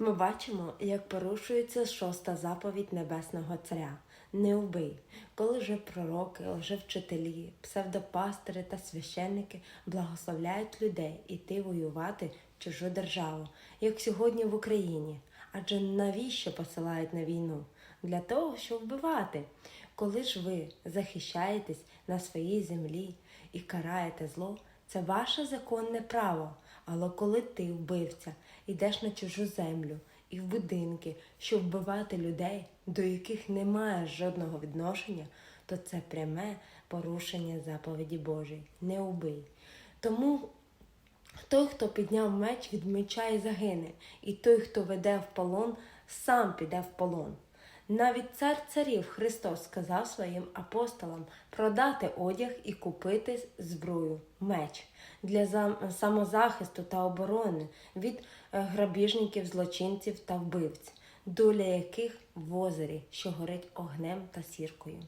Ми бачимо, як порушується шоста заповідь Небесного Царя. Не вбий, коли же пророки, лжевчителі, псевдопастори та священники благословляють людей іти воювати в чужу державу, як сьогодні в Україні. Адже навіщо посилають на війну? Для того, щоб вбивати. Коли ж ви захищаєтесь на своїй землі і караєте зло, це ваше законне право. Але коли ти, вбивця, йдеш на чужу землю і в будинки, щоб вбивати людей, до яких немає жодного відношення, то це пряме порушення заповіді Божої. Не убий. Тому той, хто підняв меч, від меча і загине, і той, хто веде в полон, сам піде в полон. Навіть цар царів Христос сказав своїм апостолам продати одяг і купити зброю, меч для самозахисту та оборони від е, грабіжників, злочинців та вбивць, доля яких в озері, що горить огнем та сіркою.